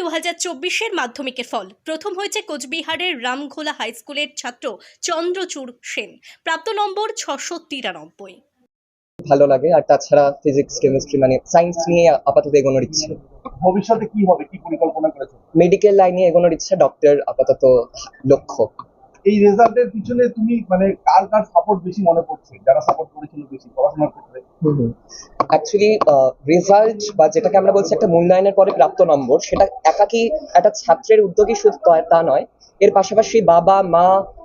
দু হাজার চব্বিশের মাধ্যমিকের ফল। প্রথম হয়েছে কোচবিহারের রামঘোলা হাই স্কুলের ছাত্র চন্দ্রচূড় সেন। প্রাপ্ত নম্বর ছশো তিরানব্বই। ভালো লাগে আর তাছাড়া ফিজিক্স কেমিস্ট্রি মানে সায়েন্স নিয়ে আপাতত এগোনোর ইচ্ছে। ভবিষ্যতে কি হবে কি পরিকল্পনা করেছ? মেডিকেল লাইনে এগোনোর ইচ্ছা ডক্টর আপাতত লক্ষ্য। এই রেজাল্টের পিছনে তুমি মানে কার কার সাপোর্ট বেশি মনে পড়ছে যারা সাপোর্ট করেছিল বেশি পড়াশোনার ক্ষেত্রে? অ্যাকচুয়ালি রেজাল্ট বা যেটাকে আমরা বলছি একটা মূল্যায়নের পরে প্রাপ্ত নম্বর, সেটা একাকি একটা ছাত্রের উদ্যোগই শুধু তা নয়। এর পাশাপাশি বাবা, মা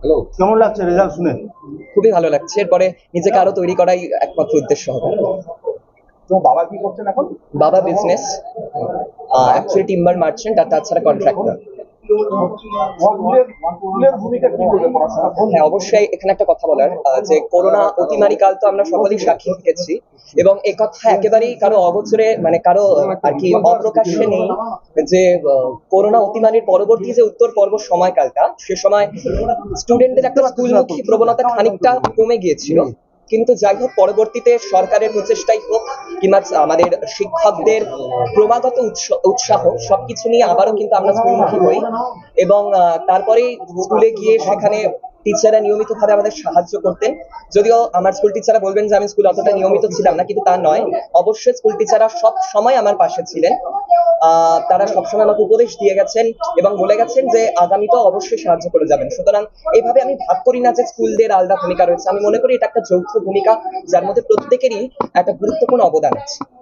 হ্যালো কেমন লাগছে রেজাল্ট শুনে? খুবই ভালো লাগছে। এরপরে নিজেকে আরও তৈরি করাই একমাত্র উদ্দেশ্য হবে। তোমার বাবা কি করছেন এখন? বাবা বিজনেস অ্যাকচুয়ালি টিম্বার মার্চেন্ট আর তাছাড়া কন্ট্রাক্টর হ্যাঁ অবশ্যই এখানে একটা কথা বলার যে করোনা অতিমারি কাল তো আমরা সকলেই সাক্ষী থেকেছি এবং একেবারেই কারও মানে কারও আর কি অপ্রকাশ্যে নেই যে করোনা অতিমারির পরবর্তী যে উত্তর পর্ব সময়কালটা, সে সময় স্টুডেন্টদের একটা স্কুলমুখী প্রবণতা খানিকটা কমে গিয়েছিল। কিন্তু যাই হোক, পরবর্তীতে সরকারের প্রচেষ্টাই হোক কিংবা আমাদের শিক্ষকদের ক্রমাগত উৎস- উৎসাহ সবকিছু নিয়ে আবারও কিন্তু আমরা স্কুলমুখী হই। এবং আহ, তারপরেই স্কুলে গিয়ে সেখানে টিচাররা নিয়মিত ভাবে আমাদের সাহায্য করতেন। যদিও আমার স্কুল টিচাররা বলবেন যে আমি স্কুল অতটা নিয়মিত ছিলাম না, কিন্তু তা নয়। অবশ্যই স্কুল টিচাররা সব সময় আমার পাশে ছিলেন। তারা সবসময় আমাকে উপদেশ দিয়ে গেছেন এবং বলে গেছেন যে আগামীতেও অবশ্যই সাহায্য করে যাবেন। সুতরাং এইভাবে আমি ভাগ করি না যে স্কুলদের আলাদা ভূমিকা রয়েছে। আমি মনে করি এটা একটা যৌথ ভূমিকা, যার মধ্যে প্রত্যেকেরই একটা গুরুত্বপূর্ণ অবদান আছে।